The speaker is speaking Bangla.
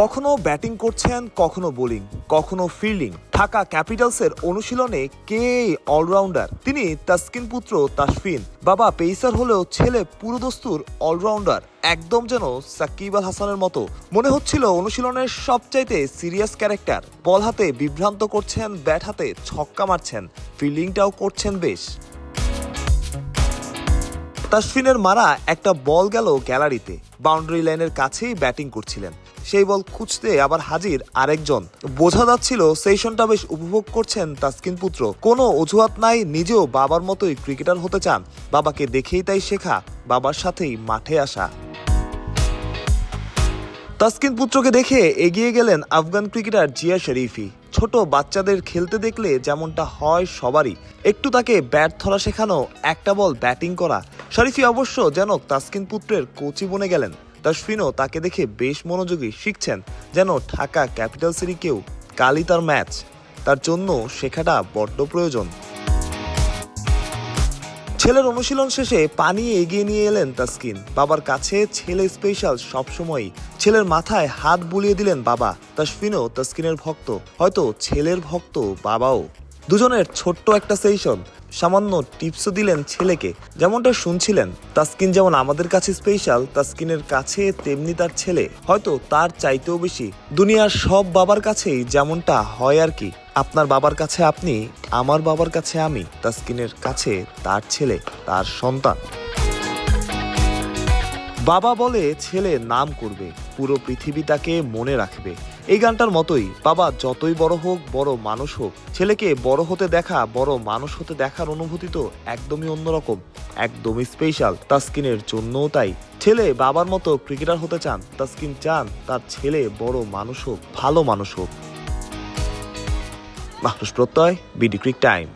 কখনো ব্যাটিং করছেন, কখনো বোলিং, কখনো ফিল্ডিং। ঢাকা ক্যাপিটালসের অনুশীলনে কে অলরাউন্ডার? তিনি তাসকিন পুত্র তাসফিন। বাবা পেসার হলেও ছেলে পুরোদস্তুর অলরাউন্ডার, একদম যেন সাকিব আল হাসানের মতো। মনে হচ্ছিল অনুশীলনের সবচাইতে সিরিয়াস ক্যারেক্টার। বল হাতে বিভ্রান্ত করছেন, ব্যাট হাতে ছক্কা মারছেন, ফিল্ডিংটাও করছেন বেশ। তাসফিনের মারা একটা বল গেল গ্যালারিতে। বাউন্ডারি লাইনের কাছেই ব্যাটিং করছিলেন। সেই বল খুঁজতে আবার হাজির আরেকজন। বোঝা যাচ্ছিল সেশনটা বেশ উপভোগ করছেন তাসকিন পুত্র। কোনো অজুহাত নাই, নিজেও বাবার মতোই ক্রিকেটার হতে চান। বাবাকে দেখেই তাই শেখা, বাবার সাথেই মাঠে আসা। তাসকিন পুত্রকে দেখে এগিয়ে গেলেন আফগান ক্রিকেটার জিয়া শরীফি। ছোট বাচ্চাদের খেলতে দেখলে যেমনটা হয় সবারই। একটু তাকে ব্যাট ধরা শেখানো, একটা বল ব্যাটিং করা। শরীফি অবশ্য যেন তাসকিন পুত্রের কোচি বনে গেলেন। তাসফিনও তাকে দেখে বেশ মনোযোগী শিখছেন, যেন ঢাকা ক্যাপিটালসেরই কেউ কালই তার ম্যাচ। তার জন্য শেখাটা বড্ড প্রয়োজন। ছেলের অনুশীলন শেষে পানি এগিয়ে নিয়ে এলেন তাসকিন। বাবার কাছে ছেলে স্পেশাল সবসময়ই। ছেলের মাথায় হাত বুলিয়ে দিলেন বাবা। তাসফিনও তাসকিনের ভক্ত। হয়তো ছেলের ভক্ত বাবাও। দুজনের ছোট্ট একটা সেশন। সামান্য টিপসও দিলেন ছেলেকে। যেমনটা শুনছিলেন, তাসকিন যেমন আমাদের কাছে স্পেশাল তাসকিনের কাছে তেমনি তার ছেলে। হয়তো তার চাইতেও বেশি। দুনিয়ার সব বাবার কাছেই যেমনটা হয় আর কি। আপনার বাবার কাছে আপনি, আমার বাবার কাছে আমি, তাসকিনের কাছে তার ছেলে, তার সন্তান। বাবা বলে ছেলে নাম করবে, পুরো পৃথিবী তাকে মনে রাখবে। এই গানটার মতোই, বাবা যতই বড় হোক, বড় মানুষ হোক, ছেলেকে বড় হতে দেখা, বড় মানুষ হতে দেখার অনুভূতি তো একদমই অন্যরকম, একদমই স্পেশাল তাসকিনের জন্যও তাই। ছেলে বাবার মতো ক্রিকেটার হতে চান, তাসকিন চান তার ছেলে বড় মানুষ হোক, ভালো মানুষ হোক। মাহরুষ প্রত্যয় BD crick time